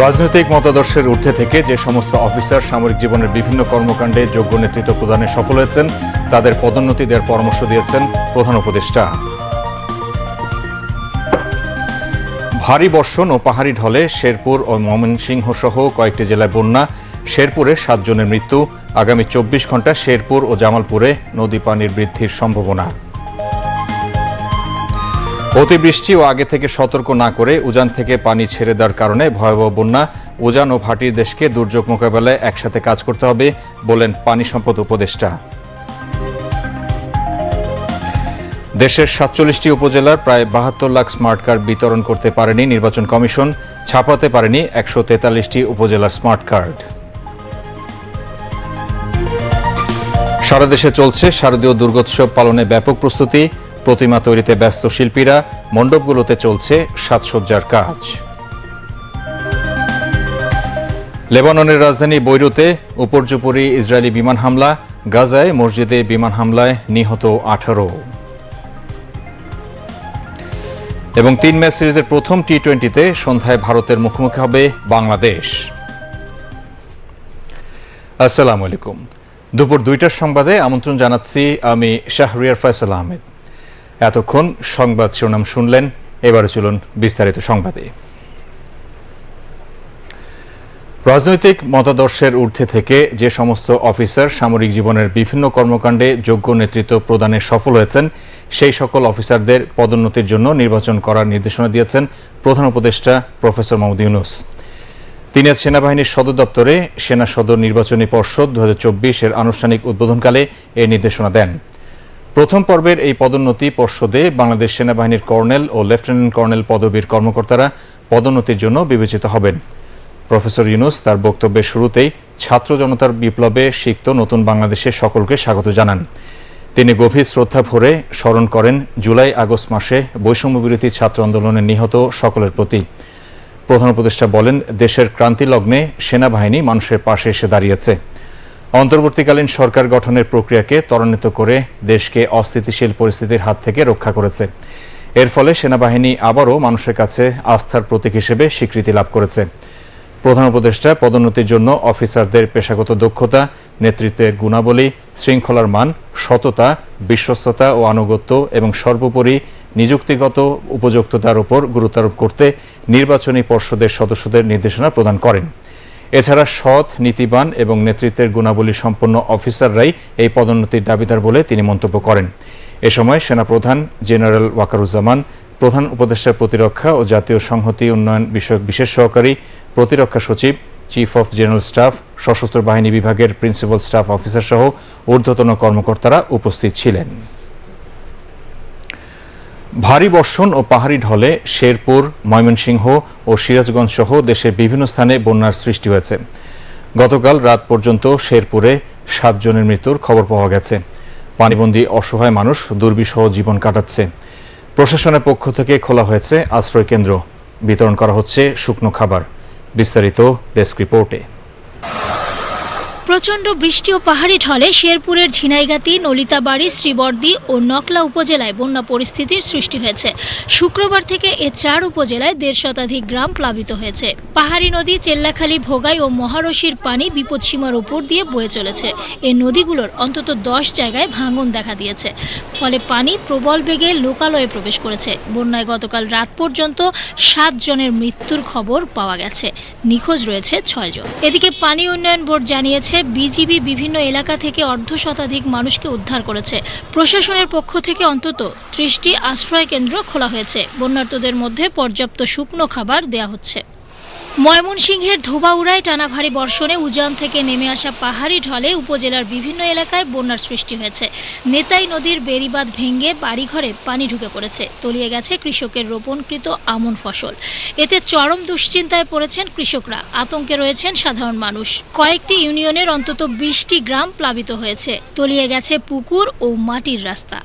রাজনৈতিক মতাদর্শের ঊর্ধ্বে থেকে যে সমস্ত অফিসার সামরিক জীবনের বিভিন্ন কর্মকাণ্ডে যোগ্য নেতৃত্ব প্রদানে সফল হয়েছেন, তাদের পদোন্নতি দেওয়ার পরামর্শ দিয়েছেন প্রধান উপদেষ্টা। ভারী বর্ষণ ও পাহাড়ি ঢলে শেরপুর ও ময়মনসিংহ সহ কয়েকটি জেলায় বন্যা, শেরপুরে সাতজনের মৃত্যু, আগামী চব্বিশ ঘণ্টা শেরপুর ও জামালপুরে নদী পানির বৃদ্ধির সম্ভাবনা। অতিবৃষ্টি ও আগে থেকে সতর্ক না করে উজান থেকে পানি ছেড়ে দেওয়ার কারণে ভয়াবহ বন্যা। উজান ও ভাটির দেশকে দুর্যোগ মোকাবেলায় একসাথে কাজ করতে হবে বলেন পানি সম্পদ উপদেষ্টা। দেশের সাতচল্লিশটি উপজেলার প্রায় বাহাত্তর লাখ স্মার্ট কার্ড বিতরণ করতে পারেনি নির্বাচন কমিশন, ছাপাতে পারেনি একশো তেতাল্লিশটি উপজেলার স্মার্ট কার্ড। সারা দেশে চলছে শারদীয় দুর্গোৎসব পালনে ব্যাপক প্রস্তুতি। প্রতিমা তৈরিতে ব্যস্ত শিল্পীরা মণ্ডপগুলোতে চলছে সাজসজ্জার কাজ। লেবাননের রাজধানী বৈরুতে উপর্যুপরি ইসরায়েলি বিমান হামলা গাজায় মসজিদে বিমান হামলায় নিহত আঠারো। এবং তিন ম্যাচ সিরিজের প্রথম টি টোয়েন্টিতে সন্ধ্যায় ভারতের মুখোমুখি হবে বাংলাদেশ। আসসালামু আলাইকুম। দুপুর দুইটার সংবাদে আমন্ত্রণ জানাচ্ছি আমি শাহরিয়ার ফয়সাল আহমেদ। এতক্ষণ সংবাদ শিরোনাম শুনলেন, এবারে চলুন বিস্তারিত সংবাদে। রাজনৈতিক মতাদর্শের ঊর্ধ্বে থেকে যে সমস্ত অফিসার সামরিক জীবনের বিভিন্ন কর্মকাণ্ডে যোগ্য নেতৃত্ব প্রদানে সফল হয়েছেন, সেই সকল অফিসারদের পদোন্নতির জন্য নির্বাচন করার নির্দেশনা দিয়েছেন প্রধান উপদেষ্টা প্রফেসর মোহাম্মদ ইউনুস। তিনি আজ সেনাবাহিনীর সদর দপ্তরে সেনা সদর নির্বাচনী পর্ষদ দু এর আনুষ্ঠানিক উদ্বোধনকালে এই নির্দেশনা দেন। প্রথম পর্বের এই পদোন্নতি পর্ষদে বাংলাদেশ সেনাবাহিনীর কর্নেল ও লেফটেন্যান্ট কর্নেল পদবীর কর্মকর্তারা পদোন্নতির জন্য বিবেচিত হবেন। প্রফেসর ইউনুস তার বক্তব্যের শুরুতেই ছাত্র জনতার বিপ্লবে সিক্ত নতুন বাংলাদেশের সকলকে স্বাগত জানান। তিনি গভীর শ্রদ্ধা ভরে স্মরণ করেন জুলাই আগস্ট মাসে বৈষম্যবিরোধী ছাত্র আন্দোলনে নিহত সকলের প্রতি। প্রধান উপদেষ্টা বলেন, দেশের ক্রান্তি লগ্নে সেনাবাহিনী মানুষের পাশে এসে দাঁড়িয়েছে। অন্তর্বর্তীকালীন সরকার গঠনের প্রক্রিয়াকে ত্বরান্বিত করে দেশকে অস্থিতিশীল পরিস্থিতির হাত থেকে রক্ষা করেছে। এর ফলে সেনাবাহিনী আবারও মানুষের কাছে আস্থার প্রতীক হিসেবে স্বীকৃতি লাভ করেছে। প্রধান উপদেষ্টা পদোন্নতির জন্য অফিসারদের পেশাগত দক্ষতা, নেতৃত্বের গুণাবলী, শৃঙ্খলার মান, সততা, বিশ্বস্ততা ও আনুগত্য এবং সর্বোপরি নিযুক্তিগত উপযুক্ততার উপর গুরুত্বারোপ করতে নির্বাচনী পর্ষদের সদস্যদের নির্দেশনা প্রদান করেন। এছাড়া সৎ, নীতিবান এবং নেতৃত্বের গুণাবলী সম্পন্ন অফিসাররাই এই পদোন্নতির দাবিদার বলে তিনি মন্তব্য করেন। এ সময় সেনাপ্রধান জেনারেল ওয়াকারুজ্জামান, প্রধান উপদেষ্টা প্রতিরক্ষা ও জাতীয় সংহতি উন্নয়ন বিষয়ক বিশেষ সহকারী, প্রতিরক্ষা সচিব, চিফ অফ জেনারেল স্টাফ, সশস্ত্র বাহিনী বিভাগের প্রিন্সিপাল স্টাফ অফিসার সহ ঊর্ধ্বতন কর্মকর্তারা উপস্থিত ছিলেন। ভারী বর্ষণ ও পাহাড়ি ঢলে শেরপুর, ময়মনসিংহ ও সিরাজগঞ্জ সহ দেশের বিভিন্ন স্থানে বন্যার সৃষ্টি হয়েছে। গতকাল রাত পর্যন্ত শেরপুরে সাতজনের মৃত্যুর খবর পাওয়া গেছে। পানিবন্দী অসহায় মানুষ দুর্বিষহ জীবন কাটাচ্ছে। প্রশাসনের পক্ষ থেকে খোলা হয়েছে আশ্রয় কেন্দ্র। বিতরণ করা হচ্ছে শুকনো খাবার। বিস্তারিত ডেস্ক রিপোর্টে। প্রচণ্ড বৃষ্টি ও পাহাড়ি ঢলে শেরপুরের ঝিনাইগাতি, নলিতাবাড়ি, শ্রীবর্দী ও নকলা উপজেলায় বন্যা পরিস্থিতির সৃষ্টি হয়েছে। শুক্রবার থেকে এ চার উপজেলায় দেড় শতাধিক গ্রাম প্লাবিত হয়েছে। পাহাড়ি নদী চেল্লাখালী, ভোগাই ও মহারশির পানি বিপদসীমার উপর দিয়ে বয়ে চলেছে। এই নদীগুলোর অন্তত দশ জায়গায় ভাঙন দেখা দিয়েছে। ফলে পানি প্রবল বেগে লোকালয়ে প্রবেশ করেছে। বন্যায় গতকাল রাত পর্যন্ত সাত জনের মৃত্যুর খবর পাওয়া গেছে। নিখোঁজ রয়েছে ছয়জন এদিকে পানি উন্নয়ন বোর্ড জানিয়েছে বিজিবি বিভিন্ন এলাকা থেকে অর্ধ শতাধিক মানুষকে উদ্ধার করেছে। প্রশাসনের পক্ষ থেকে অন্তত ত্রিশটি আশ্রয় কেন্দ্র খোলা হয়েছে। বন্যার্তদের মধ্যে পর্যাপ্ত শুকনো খাবার দেয়া হচ্ছে। ময়মনসিংহের ধোবাউড়ায় টানা ভারী বর্ষণে উজান থেকে নেমে আসা পাহাড়ি ঢলে উপজেলার বিভিন্ন এলাকায় বন্যার সৃষ্টি হয়েছে। নেতাই নদীর বেড়িবাঁধ ভেঙে বাড়িঘরে পানি ঢুকে পড়েছে। তলিয়ে গেছে কৃষকের রোপণকৃত আমন ফসল। এতে চরম দুশ্চিন্তায় পড়েছেন কৃষকরা। আতঙ্কে রয়েছেন সাধারণ মানুষ। কয়েকটি ইউনিয়নের অন্তত বিশটি গ্রাম প্লাবিত হয়েছে। তলিয়ে গেছে পুকুর ও মাটির রাস্তা।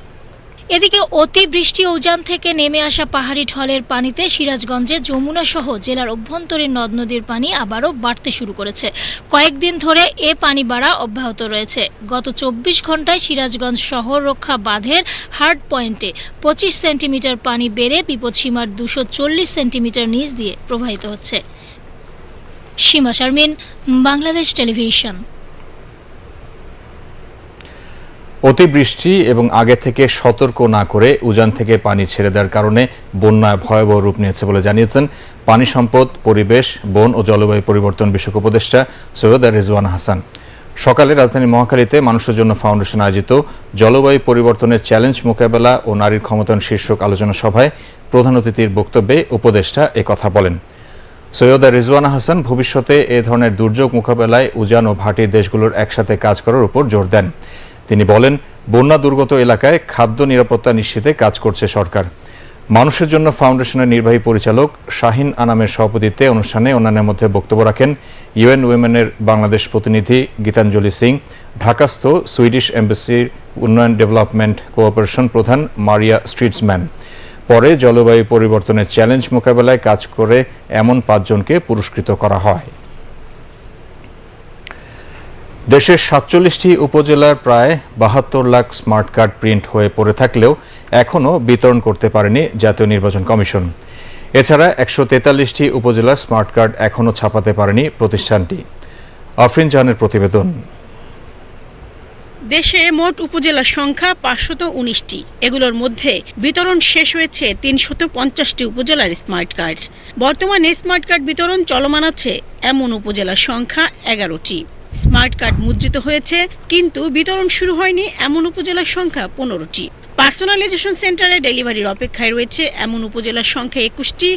এদিকে অতিবৃষ্টি উজান থেকে নেমে আসা পাহাড়ি ঢলের পানিতে সিরাজগঞ্জে যমুনা সহ জেলার অভ্যন্তরীণ নদ নদীর পানি আবারও বাড়তে শুরু করেছে। কয়েকদিন ধরে এ পানি বাড়া অব্যাহত রয়েছে। গত চব্বিশ ঘন্টায় সিরাজগঞ্জ শহর রক্ষা বাঁধের হার্ড পয়েন্টে পঁচিশ সেন্টিমিটার পানি বেড়ে বিপদসীমার দুশো চল্লিশ সেন্টিমিটার নিচ দিয়ে প্রবাহিত হচ্ছে। সীমা শারমিন, বাংলাদেশ টেলিভিশন। অতিবৃষ্টি এবং আগে থেকে সতর্ক না করে উজান থেকে পানি ছেড়ে দেওয়ার কারণে বন্যায় ভয়াবহ রূপ নিয়েছে বলে জানিয়েছেন পানি সম্পদ, পরিবেশ, বন ও জলবায়ু পরিবর্তন বিষয়ক উপদেষ্টা সৈয়দ রেজওয়ান হাসান। সকালে রাজধানী মহাখালীতে মানুষের জন্য ফাউন্ডেশন আয়োজিত জলবায়ু পরিবর্তনের চ্যালেঞ্জ মোকাবেলা ও নারীর ক্ষমতায়ন শীর্ষক আলোচনা সভায় প্রধান অতিথির বক্তব্যে উপদেষ্টা কথা বলেন। সৈয়দা রিজওয়ানা হাসান ভবিষ্যতে এ ধরনের দুর্যোগ মোকাবেলায় উজান ও ভাটির দেশগুলোর একসাথে কাজ করার উপর জোর দেন। তিনি বলেন, বন্যা দুর্গত এলাকায় খাদ্য নিরাপত্তা নিশ্চিতে কাজ করছে সরকার। মানুষের জন্য ফাউন্ডেশনের নির্বাহী পরিচালক শাহিন আনামের সভাপতিত্বে অনুষ্ঠানে অন্যান্যের মধ্যে বক্তব্য রাখেন ইউএন উইমেনের বাংলাদেশ প্রতিনিধি গীতাঞ্জলি সিং, ঢাকাস্থ সুইডিশ এম্বাসির উন্নয়ন ডেভেলপমেন্ট কোঅপারেশন প্রধান মারিয়া স্ট্রিটসম্যান পরে জলবায়ু পরিবর্তনের চ্যালেঞ্জ মোকাবেলায় কাজ করে এমন পাঁচজনকে পুরস্কৃত করা হয়। দেশের সাতচল্লিশটি উপজেলার প্রায় বাহাত্তর লাখ স্মার্ট কার্ড প্রিন্ট হয়ে পড়ে থাকলেও এখনও বিতরণ করতে পারেনি জাতীয় নির্বাচন কমিশন। এছাড়া একশো তেতাল্লিশটি উপজেলার স্মার্ট কার্ড এখনও ছাপাতে পারেনি প্রতিষ্ঠানটি। আফরিন জাহানের প্রতিবেদন। দেশে মোট উপজেলার সংখ্যা পাঁচশত উনিশটি। এগুলোর মধ্যে বিতরণ শেষ হয়েছে তিনশত পঞ্চাশটি উপজেলার স্মার্ট কার্ড। বর্তমানে স্মার্ট কার্ড বিতরণ চলমান আছে এমন উপজেলার সংখ্যা এগারোটি। স্মার্ট কার্ড মুদ্রিত হয়েছে, কিন্তু বিতরণ শুরু হয়নি এমন উপজেলার সংখ্যা পনেরোটি। পার্সোনালাইজেশন সেন্টারে ডেলিভারির অপেক্ষায় রয়েছে এমন উপজেলার সংখ্যা একুশটি,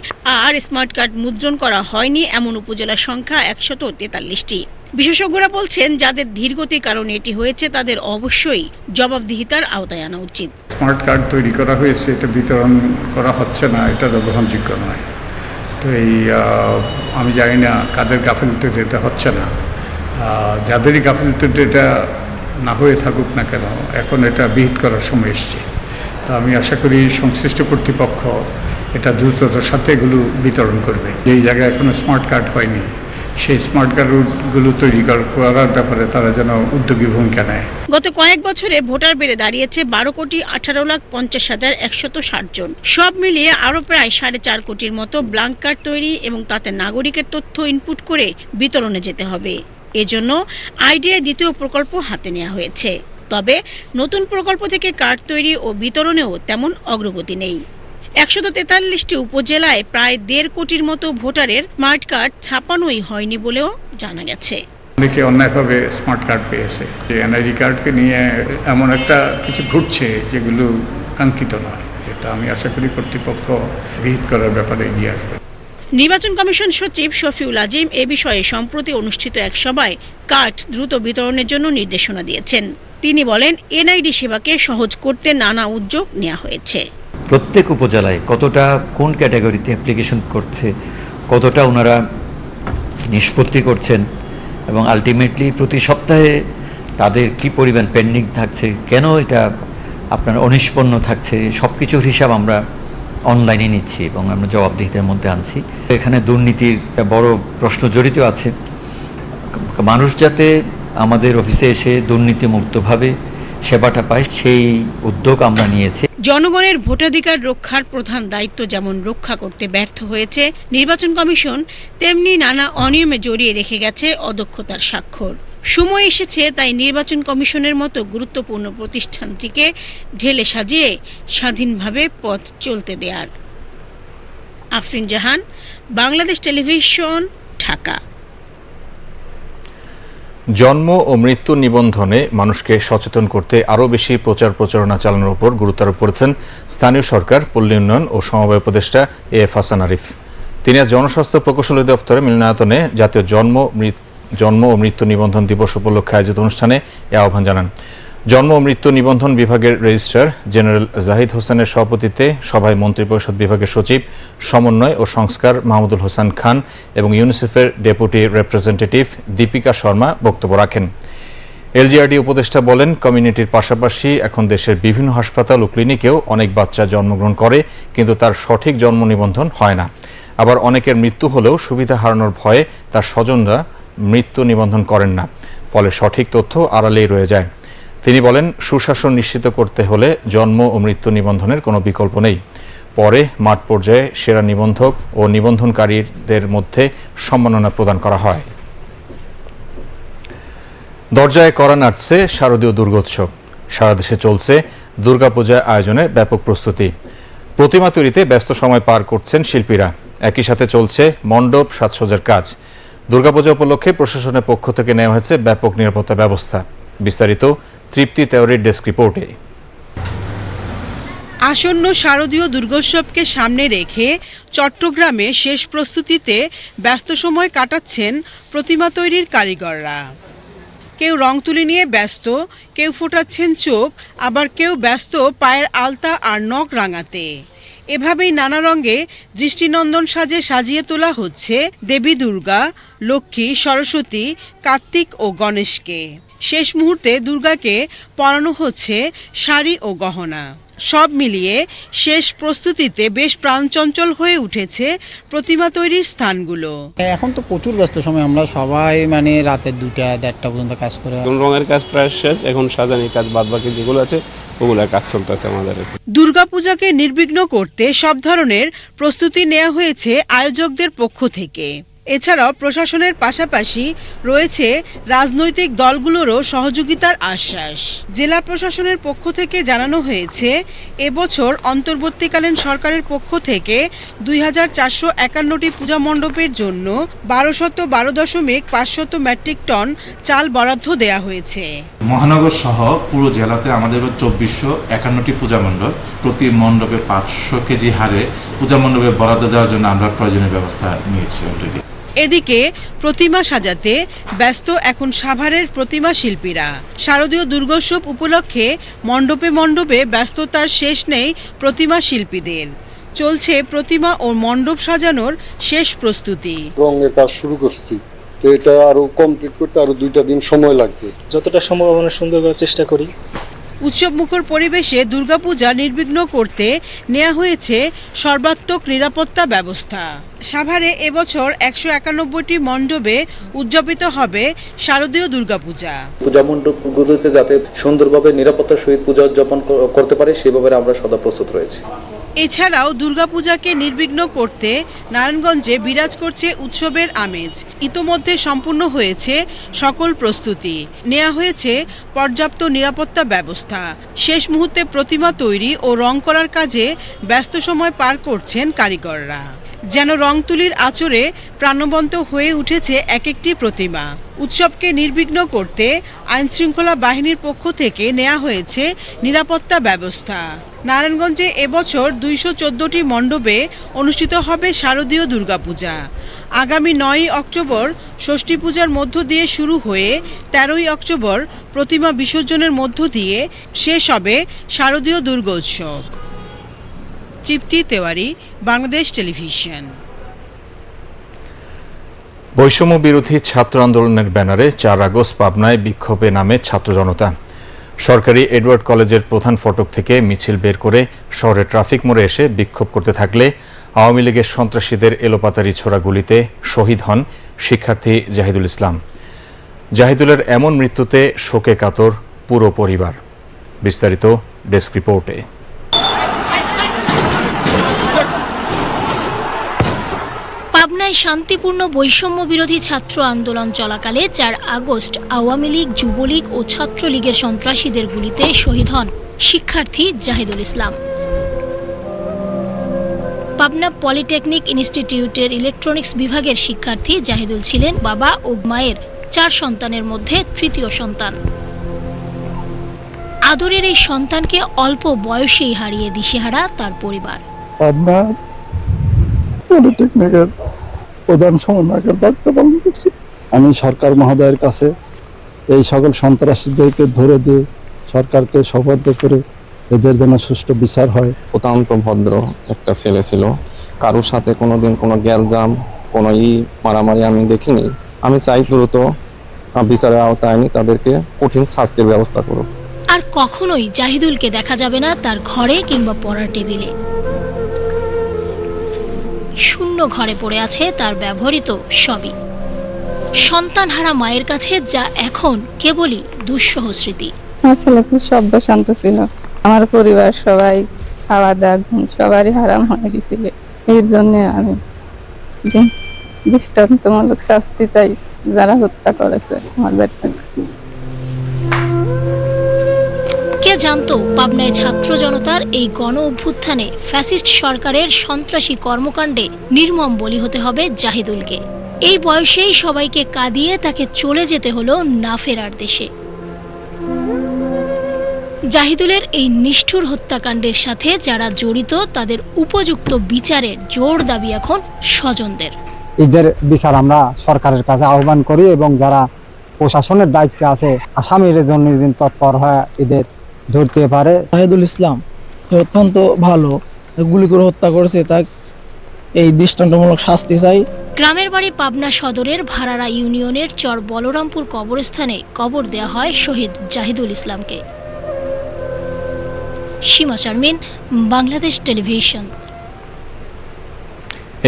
আর স্মার্ট কার্ড মুদ্রণ করা হয়নি এমন উপজেলার সংখ্যা একশত তেতাল্লিশটি। বিশেষজ্ঞরা বলছেন, যাদের ধীরগতির কারণে এটি হয়েছে, তাদের অবশ্যই জবাবদিহিতার আওতায় আনা উচিত। স্মার্ট কার্ড তৈরি করা হয়েছে, এটা বিতরণ করা হচ্ছে না, এটা তো গ্রহণযোগ্য নয়। তো এই আমি জানি না কাদের গাফিলতিতে এটা হচ্ছে না। যাদেরই গাফিলতিতে এটা না হয়ে থাকুক না কেন, এখন এটা বিহিত করার সময় এসছে। তো আমি আশা করি সংশ্লিষ্ট কর্তৃপক্ষ এটা দ্রুততার সাথে এগুলো বিতরণ করবে। যেই জায়গায় এখনও স্মার্ট কার্ড হয়নি, সেই স্মার্ট কার্ডগুলো তৈরি কর- করার ব্যাপারে তারা যেন উদ্যোগী ভূমিকা নেয়। গত কয়েক বছরে ভোটার বেড়ে দাঁড়িয়েছে বারো কোটি আঠারো লাখ পঞ্চাশ হাজার একশত ষাট জন। সব মিলিয়ে আরও প্রায় সাড়ে চার কোটির মতো ব্লাঙ্ক কার্ড তৈরি এবং তাতে নাগরিকের তথ্য ইনপুট করে বিতরণে যেতে হবে। এজন্য আইডিয়া দ্বিতীয় প্রকল্প হাতে নেওয়া হয়েছে। তবে নতুন প্রকল্প থেকে কার্ড তৈরি ও বিতরণেও তেমন অগ্রগতি নেই। একশত তেতাল্লিশটি উপজেলায় প্রায় দেড় কোটির মতো ভোটারের স্মার্ট কার্ড ছাপানোই হয়নি বলেও জানা গেছে। অনেকে অন্যায়ভাবে স্মার্ট কার্ড পেয়েছে। যে এনআইডি কার্ডকে নিয়ে এমন একটা কিছু ঘটছে যেগুলো কাঙ্ক্ষিত নয়। এটা আমি আশা করি কর্তৃপক্ষ বিহিত করার ব্যাপারে এগিয়ে আসবে। নির্বাচন কমিশন সচিব শফিউল আজিম এ বিষয়ে সম্প্রতি অনুষ্ঠিত এক সভায় কার্ড দ্রুত বিতরণের জন্য নির্দেশনা দিয়েছেন। তিনি বলেন, এনআইডি সেবাকে সহজ করতে নানা উদ্যোগ নেওয়া হয়েছে। প্রত্যেক উপজেলায় কতটা, কোন ক্যাটাগরিতে অ্যাপ্লিকেশন করছে, কতটা ওনারা নিষ্পত্তি করছেন এবং আলটিমেটলি প্রতি সপ্তাহে তাদের কি পরিমাণ পেন্ডিং থাকছে, কেন এটা আপনার অনিষ্পন্ন থাকছে সব কিছুর হিসাব আমরা অনলাইনে নিচ্ছি এবং আমরা জবাবদিহিতার মধ্যে আনছি। এখানে দুর্নীতির বড় প্রশ্ন জড়িত আছে। মানুষ যাতে আমাদের অফিসে এসে দুর্নীতিমুক্তভাবে সেবাটা পায়, সেই উদ্যোগ আমরা নিয়েছি। জনগণের ভোটাধিকার রক্ষার প্রধান দায়িত্ব যেমন রক্ষা করতে ব্যর্থ হয়েছে, নির্বাচন কমিশন, তেমনি নানা অনিয়মে জড়িয়ে রেখে গেছে অদক্ষতার স্বাক্ষর। সময় এসেছে, তাই নির্বাচন কমিশনের মতো গুরুত্বপূর্ণ প্রতিষ্ঠানটিকে ঢেলে সাজিয়ে স্বাধীনভাবে পথ চলতে দেয়ার। আফরিন জাহান, বাংলাদেশ টেলিভিশন, ঢাকা। জন্ম ও মৃত্যু নিবন্ধনে মানুষকে সচেতন করতে আরও বেশি প্রচার প্রচারণা চালানোর উপর গুরুত্ব আরোপ করেছেন স্থানীয় সরকার, পল্লী উন্নয়ন ও সমবায় উপদেষ্টা এ এফ হাসান আরিফ। তিনি আজ জনস্বাস্থ্য প্রকৌশলী দপ্তরে মিলনায়তনে জাতীয় জন্ম জন্ম ও মৃত্যু নিবন্ধন দিবস উপলক্ষে আয়োজিত অনুষ্ঠানে এ আহ্বান জানান। জন্ম ও মৃত্যু নিবন্ধন বিভাগের রেজিস্ট্রার জেনারেল জাহিদ হোসেনের সভাপতিত্বে সভায় মন্ত্রিপরিষদ বিভাগের সচিব, সমন্বয় ও সংস্কার মাহমুদুল হোসেন খান এবং ইউনিসেফের ডেপুটি রিপ্রেজেন্টেটিভ দীপিকা শর্মা বক্তব্য রাখেন। এলজিআরডি উপদেষ্টা বলেন, কমিউনিটির পাশাপাশি এখন দেশের বিভিন্ন হাসপাতাল ও ক্লিনিকেও অনেক বাচ্চা জন্মগ্রহণ করে, কিন্তু তার সঠিক জন্ম নিবন্ধন হয় না। আবার অনেকের মৃত্যু হলেও সুবিধা হারানোর ভয়ে তার স্বজনরা মৃত্যু নিবন্ধন করেন না, ফলে সঠিক তথ্য আড়ালেই রয়ে যায়। তিনি বলেন, সুশাসন নিশ্চিত করতে হলে জন্ম ও মৃত্যু নিবন্ধনের কোনো বিকল্প নেই। পরে মাঠ পর্যায়ে সেরা নিবন্ধক ও নিবন্ধনকারীদের মধ্যে সম্মাননা প্রদান করা হয়। দরজায় করা নাটছে শারদীয় দুর্গোৎসব। সারা দেশে চলছে দুর্গাপূজা আয়োজনে ব্যাপক প্রস্তুতি। প্রতিমা তৈরিতে ব্যস্ত সময় পার করছেন শিল্পীরা। একই সাথে চলছে মণ্ডপ সাজসজ্জার কাজ। দুর্গাপূজা উপলক্ষে প্রশাসনের পক্ষ থেকে নেওয়া হয়েছে ব্যাপক নিরাপত্তা ব্যবস্থা। বিস্তারিত তৃপ্তি তেওরির ডেস্ক রিপোর্টে। আসন্ন শারদীয় দুর্গোৎসবকে সামনে রেখে চট্টগ্রামে শেষ প্রস্তুতিতে ব্যস্ত সময় কাটাচ্ছেন প্রতিমা তৈরির কারিগররা। কেউ রং তুলি নিয়ে ব্যস্ত, কেউ ফোটাচ্ছেন চোখ, আবার কেউ ব্যস্ত পায়ের আলতা আর নখ রাঙাতে। এভাবেই নানা রঙে দৃষ্টিনন্দন সাজে সাজিয়ে তোলা হচ্ছে দেবী দুর্গা লক্ষ্মী সরস্বতী কার্তিক ও গণেশকে। শেষ মুহূর্তে দুর্গাকে পরানো হচ্ছে শাড়ি ও গহনা। সব মিলিয়ে শেষ প্রস্তুতিতে বেশ প্রাণচঞ্চল হয়ে উঠেছে প্রতিমা তৈরির স্থানগুলো। এখন তো প্রচুর ব্যস্ত সময় আমরা সবাই মানে রাতের দুটা দেড়টা পর্যন্ত কাজ করে রঙের কাজ প্রায় শেষ এখন সাজানির কাজ বাদ বাকি যেগুলো আছে ওগুলোর কাজ চলতেছে আমাদের দুর্গাপূজাকে নির্বিঘ্ন করতে সব ধরনের প্রস্তুতি নেওয়া হয়েছে আয়োজকদের পক্ষ থেকে। এছাড়াও প্রশাসনের পাশাপাশি রয়েছে রাজনৈতিক দলগুলোরও সহযোগিতার আশ্বাস। জেলা প্রশাসনের পক্ষ থেকে জানানো হয়েছে, এবছর অন্তর্বর্তীকালীন সরকারের পক্ষ থেকে দুই হাজার চারশো একান্নটি পূজা মণ্ডপের জন্য বারোশত বারো দশমিক পাঁচশত মেট্রিক টন চাল বরাদ্দ দেয়া হয়েছে। মহানগর সহ পুরো জেলাতে আমাদের চব্বিশশো একান্নটি পূজা মণ্ডপ, প্রতি মণ্ডপে পাঁচশো কেজি হারে পূজা মণ্ডপে বরাদ্দ দেওয়ার জন্য আমরা প্রয়োজনীয় ব্যবস্থা নিয়েছি অলরেডি এদিকে প্রতিমা সাজাতে ব্যস্ত এখন সাভারের প্রতিমা শিল্পীরা। শারদীয় দুর্গোৎসব উপলক্ষে মণ্ডপে মণ্ডপে ব্যস্ততার শেষ নেই প্রতিমা শিল্পীদের। চলছে প্রতিমা ও মণ্ডপ সাজানোর শেষ প্রস্তুতি। রঙের কাজ শুরু করছি। তো এটা আরও কমপ্লিট করতে আরও দুইটা দিন সময় লাগবে। যতটা সম্ভব আমরা সুন্দর করার চেষ্টা করি। উৎসব মুখর পরিবেশে দুর্গাপূজা নির্বিঘ্ন করতে নেওয়া হয়েছে সর্বাত্মক নিরাপত্তা ব্যবস্থা। সাভারে এবছর একশো একানব্বইটি মণ্ডপে উদযাপিত হবে শারদীয় দুর্গাপূজা। পূজা মণ্ডপগুলোতে যাতে সুন্দরভাবে নিরাপত্তার সহিত পূজা উদযাপন করতে পারে, সেভাবে আমরা সদা প্রস্তুত রয়েছি। এছাড়াও দুর্গাপূজাকে নির্বিঘ্ন করতে নারায়ণগঞ্জে বিরাজ করছে উৎসবের আমেজ। ইতোমধ্যে সম্পূর্ণ হয়েছে সকল প্রস্তুতি। নেওয়া হয়েছে পর্যাপ্ত নিরাপত্তা ব্যবস্থা। শেষ মুহূর্তে প্রতিমা তৈরি ও রং করার কাজে ব্যস্ত সময় পার করছেন কারিগররা। যেন রং তুলির আচরে প্রাণবন্ত হয়ে উঠেছে এক একটি প্রতিমা। উৎসবকে নির্বিঘ্ন করতে আইনশৃঙ্খলা বাহিনীর পক্ষ থেকে নেওয়া হয়েছে নিরাপত্তা ব্যবস্থা। নারায়ণগঞ্জে এবছর দুইশো চোদ্দোটি মণ্ডপে অনুষ্ঠিত হবে শারদীয় দুর্গাপূজা। আগামী নয়ই অক্টোবর ষষ্ঠী পূজার মধ্য দিয়ে শুরু হয়ে তেরোই অক্টোবর প্রতিমা বিসর্জনের মধ্য দিয়ে শেষ হবে শারদীয় দুর্গোৎসব। তৃপ্তি তেওয়ারি, বাংলাদেশ টেলিভিশন। বৈষম্য বিরোধী ছাত্র আন্দোলনের ব্যানারে চার আগস্ট পাবনায় বিক্ষোভে নামে ছাত্র জনতা। সরকারি এডওয়ার্ড কলেজের প্রধান ফটক থেকে মিছিল বের করে শহরে ট্রাফিক মোড়ে এসে বিক্ষোভ করতে থাকলে আওয়ামী লীগের সন্ত্রাসীদের এলোপাতারি ছোড়া গুলিতে শহীদ হন শিক্ষার্থী জাহিদুল ইসলাম। জাহিদুলের এমন মৃত্যুতে শোকে কাতর পুরো পরিবার। বিস্তারিত ডেস্ক রিপোর্টে। পাবনায় শান্তিপূর্ণ বৈষম্য বিরোধী ছাত্র আন্দোলন চলাকালে চার আগস্ট আওয়ামী লীগ, যুবলীগ ও ছাত্রলীগের সন্ত্রাসীদের গুলিতে শহীদ হন শিক্ষার্থী জাহিদুল ইসলাম। পাবনা পলিটেকনিক ইনস্টিটিউটের ইলেকট্রনিক্স বিভাগের শিক্ষার্থী জাহিদুল ছিলেন বাবা ও মায়ের চার সন্তানের মধ্যে তৃতীয় সন্তান। আদরের এই সন্তানকে অল্প বয়সেই হারিয়ে দিশেহারা তার পরিবার। পলিটেকনিকের প্রধান সমন্বয়কের দায়িত্ব পালন করছি। আমি সরকার মহোদয়ের কাছে এই সকল সন্ত্রাসীদেরকে ধরে দিয়ে সরকারকে সবদ্ধ করে এদের যেন সুষ্ঠু বিচার হয়। অত্যন্ত ভদ্র একটা ছেলে ছিল। কারোর সাথে কোনোদিন কোনো গ্যালজাম কোনো ই মারামারি আমি দেখিনি। আমি চাই দ্রুত বিচারের আওতায় আমি তাদেরকে কঠিন শাস্তির ব্যবস্থা করুক। আর কখনোই জাহিদুলকে দেখা যাবে না তার ঘরে কিংবা পড়ার টেবিলে। শূন্য ঘরে পড়ে আছে তার ব্যবহৃত সবই। সন্তানহারা মায়ের কাছে যা এখন কেবলই দুঃসহ স্মৃতি। আমার খুব সভ্য শান্ত ছিল। আমার পরিবার সবাই খাওয়া দাওয়া, ঘুম সবারই হারাম হয়ে গেছিল। এর জন্য আমি দৃষ্টান্তমূলক শাস্তি চাই যারা হত্যা করেছে আমাদেরকে কে জানতো, পাবনায় ছাত্র জনতার এই গণ অভ্যুত্থানে ফ্যাসিস্ট সরকারের সন্ত্রাসী কর্মকাণ্ডে নির্মম বলি হতে হবে জাহিদুলকে। এই বয়সেই সবাইকে কাঁদিয়ে তাকে চলে যেতে হলো না ফেরার দেশে। জাহিদুলের এই নিষ্ঠুর হত্যাকাণ্ডের সাথে যারা জড়িত, তাদের উপযুক্ত বিচারের জোর দাবি এখন স্বজনদের। এদের বিচার আমরা সরকারের কাছে আহ্বান করি এবং যারা প্রশাসনের দায়িত্বে আছে, আসামির জন্য তৎপর হয়ে এদের ধরতে পারে। শাহিদুল ইসলাম অত্যন্ত ভালো। গুলি করে হত্যা করেছে তাই এই দৃষ্টান্তমূলক শাস্তি চাই। গ্রামের বাড়ি পাবনা সদরের ভাড়ারা ইউনিয়নের চর বলরামপুর কবরস্থানে কবর দেয়া হয় শহীদ জাহিদুল ইসলামকে। সীমা শারমিন বাংলাদেশ টেলিভিশন।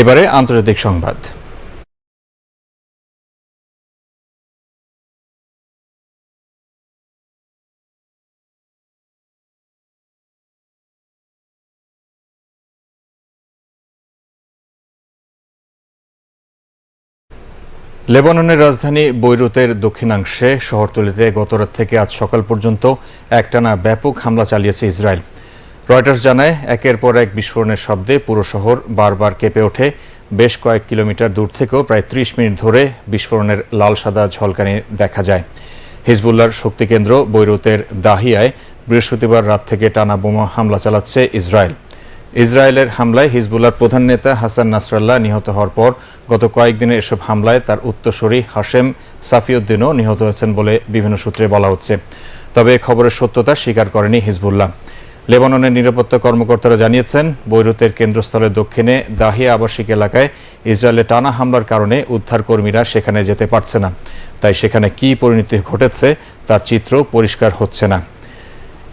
এবারে আন্তর্জাতিক সংবাদ। লেবাননের রাজধানী বৈরুতের দক্ষিণাংশে শহরতলিতে গতরাত থেকে আজ সকাল পর্যন্ত একটানা ব্যাপক হামলা চালিয়েছে ইসরায়েল। রয়টার্স জানায়, একের পর এক বিস্ফোরণের শব্দে পুরো শহর বারবার কেঁপে ওঠে। বেশ কয়েক কিলোমিটার দূর থেকেও প্রায় ত্রিশ মিনিট ধরে বিস্ফোরণের লাল সাদা ঝলকানি দেখা যায়। হিজবুল্লার শক্তিকেন্দ্র বৈরুতের দাহিয়ায় বৃহস্পতিবার রাত থেকে টানা বোমা হামলা চালাচ্ছে ইসরায়েল। ইসরায়েলের হামলায় হিজবুল্লার প্রধান নেতা হাসান নাসরাল্লাহ নিহত হওয়ার পর গত কয়েকদিনের এসব হামলায় তার উত্তরসূরি হাশেম সাফিউদ্দিনও নিহত হয়েছেন বলে বিভিন্ন সূত্রে বলা হচ্ছে। তবে খবরের সত্যতা স্বীকার করেনি হিজবুল্লাহ। লেবাননের নিরাপত্তা কর্মকর্তারা জানিয়েছেন, বৈরুতের কেন্দ্রস্থলের দক্ষিণে দাহিয়া আবাসিক এলাকায় ইসরায়েলের টানা হামলার কারণে উদ্ধারকর্মীরা সেখানে যেতে পারছে না। তাই সেখানে কী পরিণতি ঘটেছে তার চিত্র পরিষ্কার হচ্ছে না।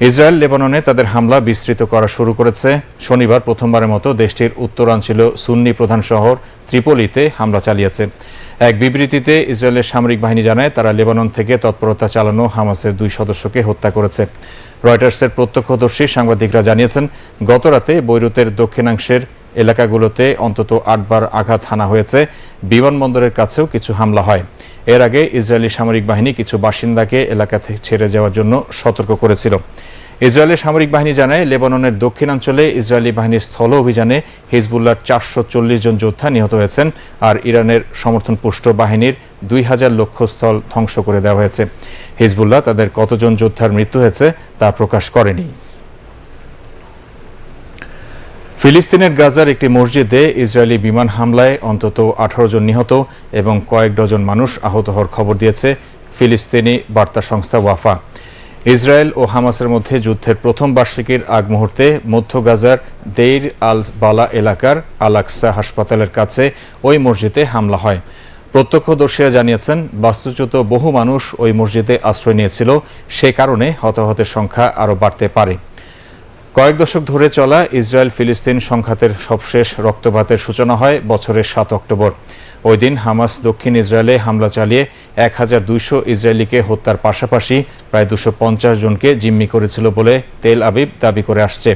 ইসরায়েল লেবাননে তাদের হামলা বিস্তৃত করা শুরু করেছে। শনিবার প্রথমবারের মতো দেশটির উত্তরাঞ্চল সুন্নি প্রধান শহর ত্রিপোলিতে হামলা চালিয়েছে। এক বিবৃতিতে ইসরায়েলের সামরিক বাহিনী জানায়, তারা লেবানন থেকে তৎপরতা চালানো হামাসের দুই সদস্যকে হত্যা করেছে। রয়টার্সের প্রত্যক্ষদর্শী সাংবাদিকরা জানিয়েছেন, গতরাতে বৈরুতের দক্ষিণাংশের এলাকাগুলোতে অন্তত আটবার আঘাত হানা হয়েছে। বিমানবন্দরের কাছেও কিছু হামলা হয়। এর আগে ইসরায়েলি সামরিক বাহিনী কিছু বাসিন্দাকে এলাকা থেকে ছেড়ে যাওয়ার জন্য সতর্ক করেছিল। ইসরায়েলের সামরিক বাহিনী জানায়, লেবাননের দক্ষিণাঞ্চলে ইসরায়েলি বাহিনীর স্থল অভিযানে হিজবুল্লার চারশো চল্লিশ জন যোদ্ধা নিহত হয়েছেন আর ইরানের সমর্থনপুষ্ট বাহিনীর দুই হাজার লক্ষ্যস্থল ধ্বংস করে দেওয়া হয়েছে। হিজবুল্লাহ তাদের কতজন যোদ্ধার মৃত্যু হয়েছে তা প্রকাশ করেনি। ফিলিস্তিনের গাজার একটি মসজিদে ইসরায়েলি বিমান হামলায় অন্তত আঠারো জন নিহত এবং কয়েক ডজন মানুষ আহত হওয়ার খবর দিয়েছে ফিলিস্তিনি বার্তা সংস্থা ওয়াফা। ইসরায়েল ও হামাসের মধ্যে যুদ্ধের প্রথম বার্ষিকীর আগ মুহূর্তে মধ্য গাজার দেইর আল বালা এলাকার আলাক্সা হাসপাতালের কাছে ওই মসজিদে হামলা হয়। প্রত্যক্ষদর্শীরা জানিয়েছেন, বাস্তুচ্যুত বহু মানুষ ওই মসজিদে আশ্রয় নিয়েছিল, সে কারণে হতাহতের সংখ্যা আরও বাড়তে পারে। কয়েক দশক ধরে চলা ইসরায়েল ফিলিস্তিন সংঘাতের সবশেষ রক্তপাতের সূচনা হয় বছরের সাত অক্টোবর। ওই দিন হামাস দক্ষিণ ইসরায়েলে হামলা চালিয়ে এক হাজার দুইশো ইসরায়েলিকে হত্যার পাশাপাশি প্রায় দুশো পঞ্চাশ জনকে জিম্মি করেছিল বলে তেল আবিব দাবি করে আসছে।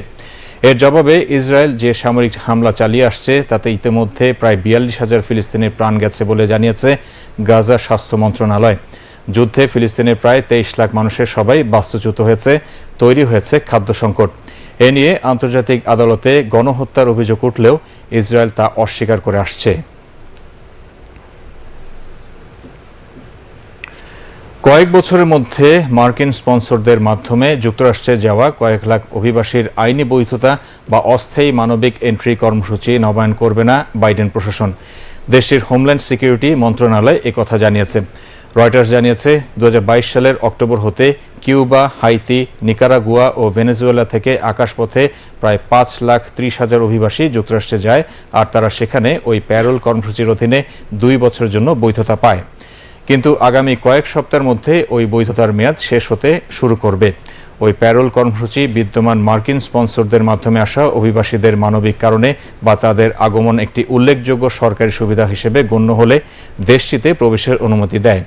এর জবাবে ইসরায়েল যে সামরিক হামলা চালিয়ে আসছে, তাতে ইতিমধ্যে প্রায় বিয়াল্লিশ হাজার ফিলিস্তিনের প্রাণ গেছে বলে জানিয়েছে গাজা স্বাস্থ্য মন্ত্রণালয়। যুদ্ধে ফিলিস্তিনের প্রায় তেইশ লাখ মানুষের সবাই বাস্তুচ্যুত হয়েছে, তৈরি হয়েছে খাদ্য সংকট। এ নিয়ে আন্তর্জাতিক আদালতে গণহত্যার অভিযোগ উঠলেও ইসরায়েল তা অস্বীকার করে আসছে। কয়েক বছরের মধ্যে মার্কিন স্পন্সরদের মাধ্যমে যুক্তরাষ্ট্রে যাওয়া কয়েক লাখ অভিবাসীর আইনি বৈধতা বা অস্থায়ী মানবিক এন্ট্রি কর্মসূচি নবায়ন করবে না বাইডেন প্রশাসন। দেশটির হোমল্যান্ড সিকিউরিটি মন্ত্রণালয় একথা জানিয়েছে। রয়টার্স জানিয়েছে দু হাজার বাইশ সালের অক্টোবর হতে কিউবা, হাইতি, নিকারাগুয়া ও ভেনেজুয়েলা থেকে আকাশপথে প্রায় পাঁচ লাখ ত্রিশ হাজার অভিবাসী যুক্তরাষ্ট্রে যায়, আর তারা সেখানে ওই প্যারোল কর্মসূচির অধীনে দুই বছরের জন্য বৈধতা পায়। কিন্তু আগামী কয়েক সপ্তাহের মধ্যে ওই বৈধতার মেয়াদ শেষ হতে শুরু করবে। ওই প্যারোল কর্মসূচি বিদ্যমান মার্কিন স্পন্সরদের মাধ্যমে আসা অভিবাসীদের মানবিক কারণে বা তাদের আগমন একটি উল্লেখযোগ্য সরকারি সুবিধা হিসেবে গণ্য হলে দেশটিতে প্রবেশের অনুমতি দেয়।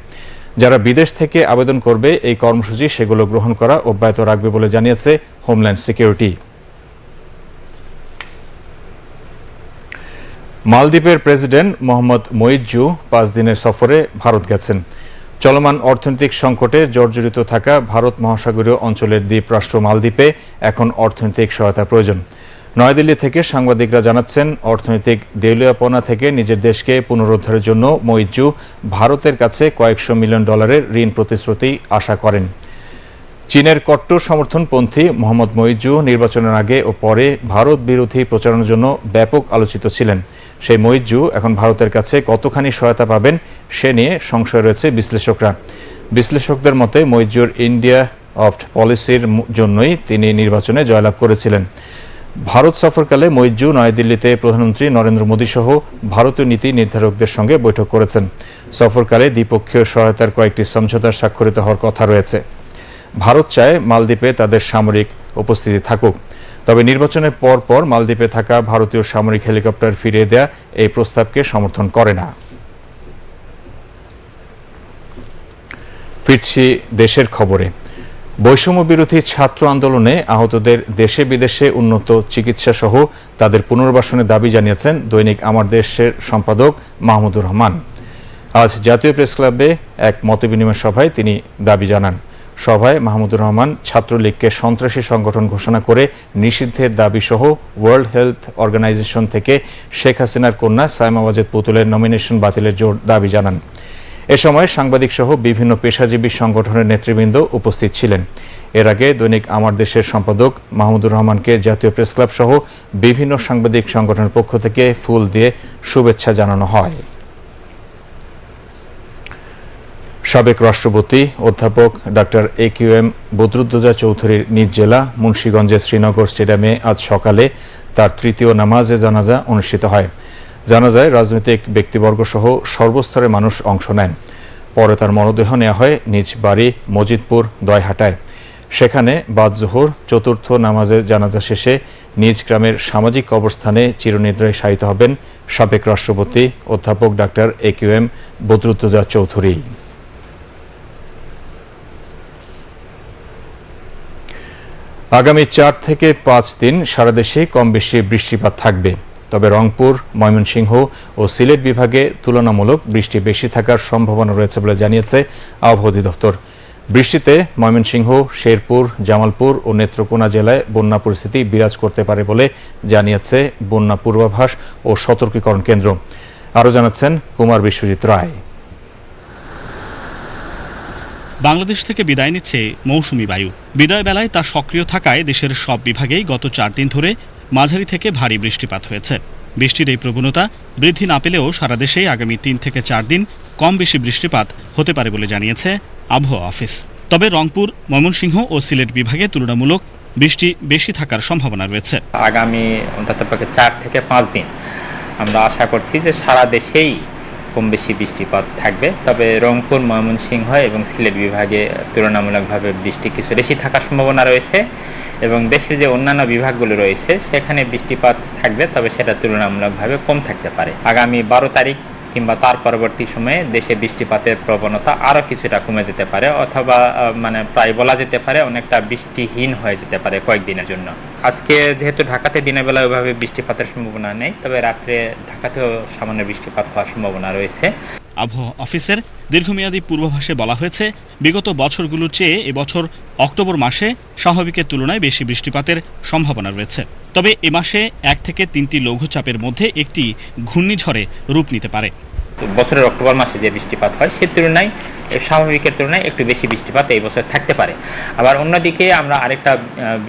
যারা বিদেশ থেকে আবেদন করবে, এই কর্মসূচি সেগুলো গ্রহণ করা অব্যাহত রাখবে বলে জানিয়েছে হোমল্যান্ড সিকিউরিটি। মালদ্বীপের প্রেসিডেন্ট মোহাম্মদ মঈজু পাঁচ দিনের সফরে ভারত গেছেন। চলমান অর্থনৈতিক সংকটে জর্জরিত থাকা ভারত মহাসাগরীয় অঞ্চলের দ্বীপ রাষ্ট্র মালদ্বীপে এখন অর্থনৈতিক সহায়তা প্রয়োজন। নয়াদিল্লি থেকে সাংবাদিকরা জানাচ্ছেন, অর্থনৈতিক দেউলিয়াপনা থেকে নিজের দেশকে পুনরুদ্ধারের জন্য মঈজু ভারতের কাছে কয়েকশো মিলিয়ন ডলারের ঋণ প্রতিশ্রুতি আশা করেন। চীনের কট্টর সমর্থনপন্থী মোহাম্মদ মঈজু নির্বাচনের আগে ও পরে ভারত বিরোধী প্রচারণার জন্য ব্যাপক আলোচিত ছিলেন। সেই মঈজু এখন ভারতের কাছে কতখানি সহায়তা পাবেন সে নিয়ে সংশয় রয়েছে বিশ্লেষকরা। বিশ্লেষকদের মতে মঈজুর ইন্ডিয়া অফ পলিসির জন্যই তিনি নির্বাচনে জয়লাভ করেছিলেন। ভারত সফরকালে মৈজু নয়াদিল্লিতে প্রধানমন্ত্রী নরেন্দ্র মোদী সহ ভারতীয় নীতি নির্ধারকদের সঙ্গে বৈঠক করেছেন। সফরকালে দ্বিপক্ষীয় সহায়তার কয়েকটি সমঝোতা স্বাক্ষরিত হওয়ার কথা রয়েছে। ভারত চায় মালদ্বীপে তাদের সামরিক উপস্থিতি থাকুক। তবে নির্বাচনের পর পর মালদ্বীপে থাকা ভারতীয় সামরিক হেলিকপ্টার ফিরিয়ে দেয়া এই প্রস্তাবকে সমর্থন করে না। ফিরছি দেশের খবরে। বৈষম্য বিরোধী ছাত্র আন্দোলনে আহতদের দেশে বিদেশে উন্নত চিকিৎসা সহ তাদের পুনর্বাসনের দাবি জানিয়েছেন দৈনিক আমার দেশের সম্পাদক মাহমুদুর রহমান। আজ জাতীয় প্রেস ক্লাবে এক মতবিনিময় সভায় তিনি দাবি জানান। সভায় মাহমুদুর রহমান ছাত্রলীগকে সন্ত্রাসী সংগঠন ঘোষণা করে নিষিদ্ধের দাবি সহ ওয়ার্ল্ড হেলথ অর্গানাইজেশন থেকে শেখ হাসিনার কন্যা সাইমা ওয়াজেদ পুতুলের নমিনেশন বাতিলের জোর দাবি জানান। এ সময় সাংবাদিক সহ বিভিন্ন পেশাজীবী সংগঠনের নেতৃবৃন্দ উপস্থিত ছিলেন। এর আগে দৈনিক আমার দেশের সম্পাদক মাহমুদুর রহমানকে জাতীয় প্রেস ক্লাব সহ বিভিন্ন সাংবাদিক সংগঠনের পক্ষ থেকে ফুল দিয়ে শুভেচ্ছা জানানো হয়। সাবেক রাষ্ট্রপতি অধ্যাপক doctor A Q M Badruddoza চৌধুরীর নিজ জেলা মুন্সীগঞ্জের শ্রীনগর স্টেডিয়ামে আজ সকালে তার তৃতীয় নামাজে জানাজা অনুষ্ঠিত হয়। জানাজায় রাজনৈতিক ব্যক্তিবর্গ সহ সর্বস্তরের মানুষ অংশ নেন। পরে তার মরদেহ নেওয়া হয় নিজ বাড়ি মজিদপুর দয়হাটায়। সেখানে বাদ জোহর চতুর্থ নামাজে জানাজা শেষে নিজ গ্রামের সামাজিক অবস্থানে চিরনিদ্রায় শায়িত হবেন সাবেক রাষ্ট্রপতি অধ্যাপক doctor A Q M Badruddoza Chowdhury. আগামী চার থেকে পাঁচ দিন সারা দেশে কম বেশি বৃষ্টিপাত থাকবে। তবে রংপুর, ময়মনসিংহ ও সিলেট বিভাগে তুলনামূলক বৃষ্টি বেশি থাকার সম্ভাবনা রয়েছে বলে জানিয়েছে আবহাওয়া অধিদপ্তর। বৃষ্টিতে ময়মনসিংহ, শেরপুর, জামালপুর ও নেত্রকোনা জেলায় বন্যা পরিস্থিতি বিরাজ করতে পারে বলে জানিয়েছে বন্যা পূর্বাভাস ও সতর্কীকরণ কেন্দ্র। আরও জানাচ্ছেন কুমার বিশ্বজিৎ রায়। বাংলাদেশ থেকে বিদায় নিচ্ছে মৌসুমি বায়ু। বিদায় বেলায় তা সক্রিয় থাকায় দেশের সব বিভাগেই গত চার দিন ধরে মাঝারি থেকে ভারী বৃষ্টিপাত হয়েছে। বৃষ্টির এই প্রবণতা বৃদ্ধি না পেলেও সারা দেশেই আগামী তিন থেকে চার দিন কম বেশি বৃষ্টিপাত হতে পারে বলে জানিয়েছে আবহাওয়া অফিস। তবে রংপুর, ময়মনসিংহ ও সিলেট বিভাগে তুলনামূলক বৃষ্টি বেশি থাকার সম্ভাবনা রয়েছে। আগামী চার থেকে পাঁচ দিন আমরা আশা করছি যে সারা দেশেই কম বেশি বৃষ্টিপাত থাকবে। তবে রংপুর, ময়মনসিংহ এবং সিলেট বিভাগে তুলনামূলকভাবে বৃষ্টি কিছু বেশি থাকার সম্ভাবনা রয়েছে এবং দেশের যে অন্যান্য বিভাগগুলো রয়েছে, সেখানে বৃষ্টিপাত থাকবে, তবে সেটা তুলনামূলকভাবে কম থাকতে পারে। আগামী বারো তারিখ কিংবা তার পরবর্তী সময়ে দেশে বৃষ্টিপাতের প্রবণতা আরও কিছুটা কমে যেতে পারে, অথবা মানে প্রায় বলা যেতে পারে অনেকটা বৃষ্টিহীন হয়ে যেতে পারে কয়েকদিনের জন্য। আজকে যেহেতু ঢাকাতে দিনের বেলা ওইভাবে বৃষ্টিপাতের সম্ভাবনা নেই, তবে রাত্রে ঢাকাতেও সামান্য বৃষ্টিপাত হওয়ার সম্ভাবনা রয়েছে। আবহাওয়া অফিসের দীর্ঘমেয়াদী পূর্বাভাসে বলা হয়েছে, বিগত বছরগুলোর চেয়ে এবছর অক্টোবর মাসে স্বাভাবিকের তুলনায় বেশি বৃষ্টিপাতের সম্ভাবনা রয়েছে। তবে এ মাসে এক থেকে তিনটি লঘুচাপের মধ্যে একটি ঘূর্ণিঝড়ে রূপ নিতে পারে। বছরের অক্টোবর মাসে যে বৃষ্টিপাত হয়, সে তুলনায়, স্বাভাবিকের তুলনায় একটু বেশি বৃষ্টিপাত এই বছর থাকতে পারে। আবার অন্যদিকে আমরা আরেকটা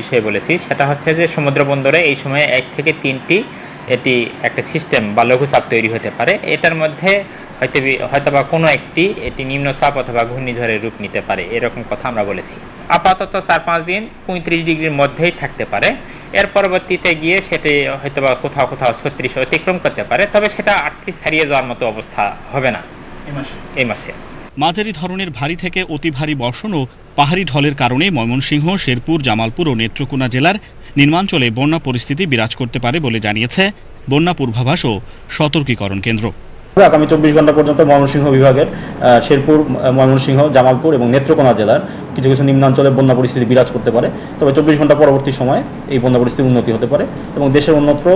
বিষয় বলেছি, সেটা হচ্ছে যে সমুদ্র বন্দরে এই সময়ে এক থেকে তিনটি এটি একটা সিস্টেম বা লঘুচাপ তৈরি হতে পারে। এটার মধ্যে হয়তো বি- হয়তোবা কোনো একটি এটি নিম্নচাপ অথবা ঘূর্ণিঝড়ের রূপ নিতে পারে। এরকম কথা আমরা বলেছি। আপাতত চার পাঁচ দিন পঁয়ত্রিশ ডিগ্রির মধ্যেই থাকতে পারে। এর পরবর্তীতে গিয়ে সেটি হয়তোবা কোথাও কোথাও ছত্রিশ অতিক্রম করতে পারে তবে সেটা আটত্রিশ ছাড়িয়ে যাওয়ার মতো অবস্থা হবে না। এই মাসে। মাঝারি ধরনের ভারী থেকে অতি ভারী বর্ষণ ও পাহাড়ি ঢলের কারণে ময়মনসিংহ শেরপুর জামালপুর ও নেত্রকোনা জেলার নির্মাঞ্চলে বন্যা পরিস্থিতি বিরাজ করতে পারে বলে জানিয়েছে বন্যা পূর্বাভাস ও সতর্কীকরণ কেন্দ্র। আগামী চব্বিশ ঘণ্টা পর্যন্ত ময়মনসিংহ বিভাগের শেরপুর ময়মনসিংহ জামালপুর এবং নেত্রকোনা জেলার কিছু কিছু নিম্নাঞ্চলে বন্যা পরিস্থিতি বিরাজ করতে পারে। তবে চব্বিশ ঘণ্টা পরবর্তী সময়ে এই বন্যা পরিস্থিতির উন্নতি হতে পারে এবং দেশের অন্যত্র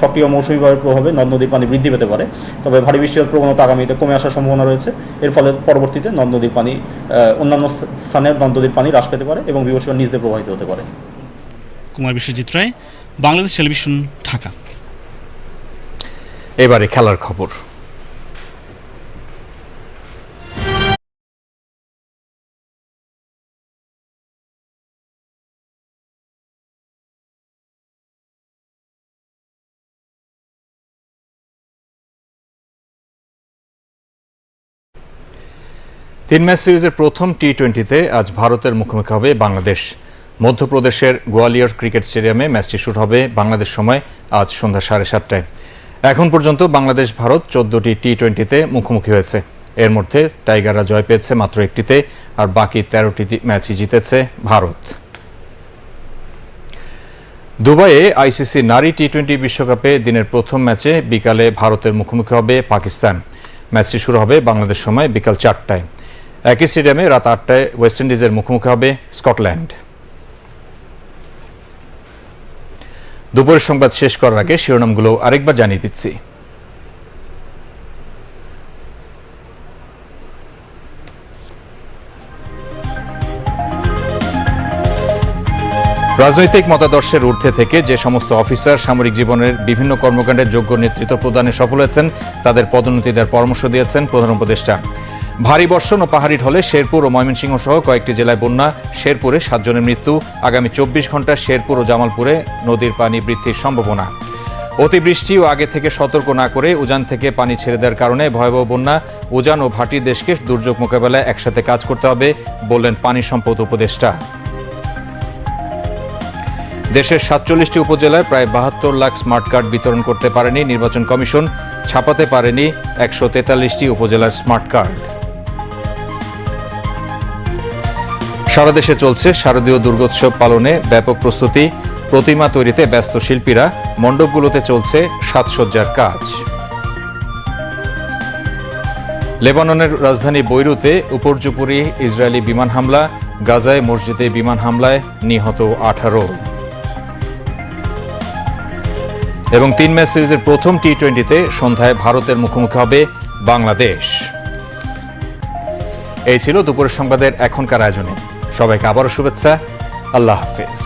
সক্রিয় মৌসুমী বায়ুর প্রভাবে নদ নদীর পানি বৃদ্ধি পেতে পারে। তবে ভারী বৃষ্টির প্রবণতা আগামীতে কমে আসার সম্ভাবনা রয়েছে। এর ফলে পরবর্তীতে নদ নদীর পানি আহ, অন্যান্য স্থানে নদ নদীর পানি হ্রাস পেতে পারে এবং বিবর্ষণ নিজ দিয়ে প্রবাহিত হতে পারে। কুমার বিশ্বজিৎ রায় বাংলাদেশ টেলিভিশন ঢাকা। এবারে খেলার খবর। তিন ম্যাচ সিরিজের প্রথম টি টোয়েন্টিতে আজ ভারতের মুখোমুখি হবে বাংলাদেশ। মধ্যপ্রদেশের গোয়ালিয়র ক্রিকেট স্টেডিয়ামে ম্যাচটি শুরু হবে বাংলাদেশ সময় আজ সন্ধ্যা সাড়ে সাতটায়। এখন পর্যন্ত বাংলাদেশ ভারত চোদ্দটি টি টোয়েন্টিতে মুখোমুখি হয়েছে। এর মধ্যে টাইগাররা জয় পেয়েছে মাত্র একটিতে আর বাকি তেরোটি ম্যাচই জিতেছে ভারত। দুবাইয়ে আইসিসি নারী টি টোয়েন্টি বিশ্বকাপে দিনের প্রথম ম্যাচে বিকালে ভারতের মুখোমুখি হবে পাকিস্তান। ম্যাচটি শুরু হবে বাংলাদেশ সময় বিকাল চারটায়। একই স্টেডিয়ামে রাত আটটায় ওয়েস্ট ইন্ডিজের মুখোমুখি হবে স্কটল্যান্ড। দুপুরের সংবাদ শেষ করার আগে শিরোনামগুলো আরেকবার জানিয়ে দিচ্ছি। রাজনৈতিক মতাদর্শের ঊর্ধ্বে থেকে যে সমস্ত অফিসার সামরিক জীবনের বিভিন্ন কর্মকাণ্ডের যোগ্য নেতৃত্ব প্রদানে সফল হয়েছেন, তাদের পদোন্নতি দেওয়ার পরামর্শ দিয়েছেন প্রধান উপদেষ্টা। ভারী বর্ষণ ও পাহাড়ি ঢলে শেরপুর ও ময়মনসিংহ সহ কয়েকটি জেলায় বন্যা। শেরপুরে সাতজনের মৃত্যু। আগামী চব্বিশ ঘণ্টা শেরপুর ও জামালপুরে নদীর পানি বৃদ্ধির সম্ভাবনা। অতিবৃষ্টি ও আগে থেকে সতর্ক না করে উজান থেকে পানি ছেড়ে দেওয়ার কারণে ভয়াবহ বন্যা। উজান ও ভাটির দেশকে দুর্যোগ মোকাবেলায় একসাথে কাজ করতে হবে, বললেন পানি সম্পদ উপদেষ্টা। দেশের সাতচল্লিশটি উপজেলায় প্রায় বাহাত্তর লাখ স্মার্ট কার্ড বিতরণ করতে পারেনি নির্বাচন কমিশন, ছাপাতে পারেনি একশো তেতাল্লিশটি উপজেলার স্মার্ট কার্ড। সারা দেশে চলছে শারদীয় দুর্গোৎসব পালনে ব্যাপক প্রস্তুতি, প্রতিমা তৈরিতে ব্যস্ত শিল্পীরা, মণ্ডপগুলোতে চলছে সাজসজ্জার কাজ। লেবাননের রাজধানী বৈরুতে উপর্যুপুরি ইসরায়েলি বিমান হামলা, গাজায় মসজিদে বিমান হামলায় নিহত আঠারো। এবং তিন ম্যাচ সিরিজের প্রথম টি টোয়েন্টিতে সন্ধ্যায় ভারতের মুখোমুখি হবে বাংলাদেশ। এই ছিল দুপুরের সংবাদের এখনকার আয়োজনে। সবাইকে আবারও শুভেচ্ছা। আল্লাহ হাফেজ।